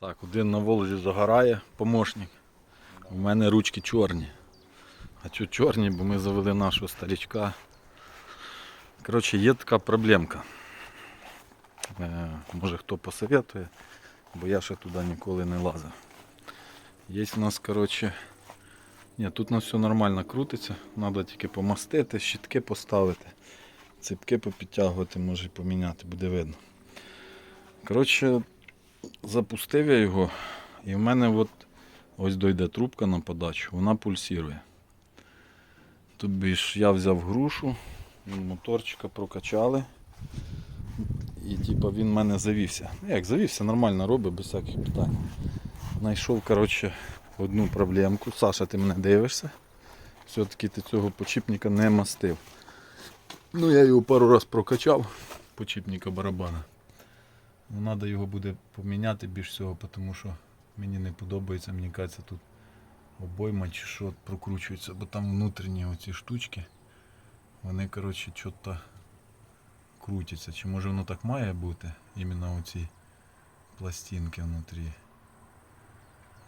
Так, один на Волзі загорає, помощник. У мене ручки чорні. А чого чорні, бо ми завели нашого старічка. Коротше, є така проблемка. Е, може хто посоветує, бо я ще туди ніколи не лазив. Є у нас, коротше, ні, тут у нас все нормально крутиться, треба тільки помастити, щітки поставити, ципки попідтягувати, може поміняти, буде видно. Коротше, запустив я його, і в мене от ось дойде трубка на подачу, вона пульсує. Тобі ж я взяв грушу, моторчика прокачали. І типа він в мене завівся. Ну, Як завівся, нормально робить, без всяких питань. Знайшов коротше, одну проблемку. Саша, ти мене дивишся. Все-таки ти цього почіпника не мастив. Ну я його пару раз прокачав, почіпника барабана. Ну, треба його буде поміняти більш всього, тому що мені не подобається, мені кажеться, тут обойма чи що прокручується, бо там внутрішні оці штучки, вони коротше що-то крутяться. Чи може воно так має бути? Іменно оці пластинки внутрі.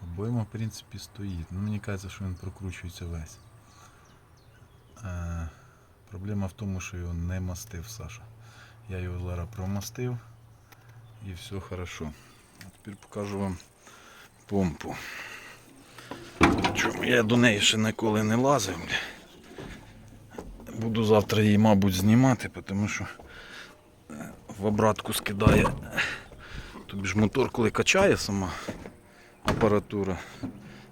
Обойма в принципі стоїть. Ну, мені кажеться, що він прокручується весь. Е, проблема в тому, що його не мастив Саша. Я його зараз промастив і все хорошо. А тепер покажу вам помпу. Чому я до неї ще ніколи не лазив. Буду завтра її, мабуть, знімати, тому що е, в обратку скидає. Тобі ж мотор, коли качає сама апаратура.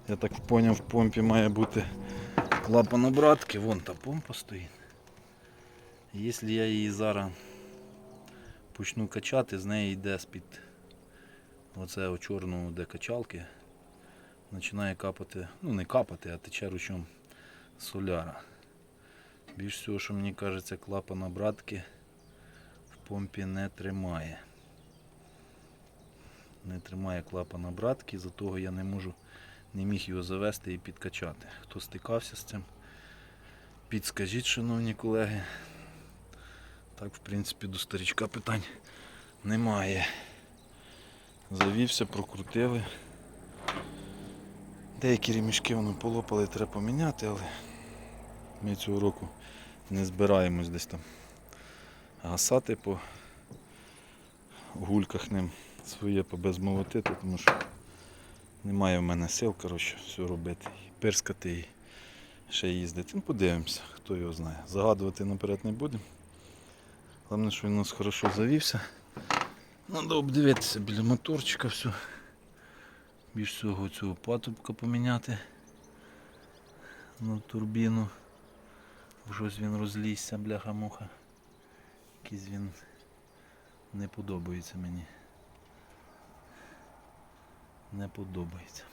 Я так зрозумів, в помпі має бути клапан обратки, вон та помпа стоїть. Якщо я її зараз почну качати, з неї йде з-під оце чорного де качалки. Починає капати, ну не капати, а тече ручом соляра. Більш всього, що мені кажеться, клапан обратки в помпі не тримає. Не тримає клапан обратки, за того я не можу, не міг його завести і підкачати. Хто стикався з цим, підскажіть, шановні колеги. Так, в принципі, до старічка питань немає. Завівся, прокрутили. Деякі ремішки воно полопали, треба поміняти, але ми цього року не збираємось десь там гасати по гульках ним своє побезмолотити, тому що немає в мене сил коротше, все робити. Пирскати і ще їздити. Ну, подивимося, хто його знає. Загадувати наперед не будемо. Головне, що він у нас хорошо завівся. Треба обдивитися біля моторчика все. Більш всього цього патрубка поміняти на турбіну. Щось він розлізся, бляха-муха. Якийсь він не подобається мені. Не подобається.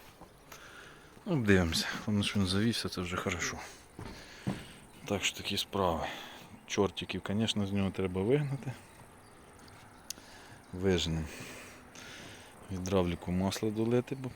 Ну, дивимося. Головне, що він завівся, це вже хорошо. Так що такі справи. Чортиків, звісно, з нього треба вигнати. Виженемо. Гідравліку масло долити, бо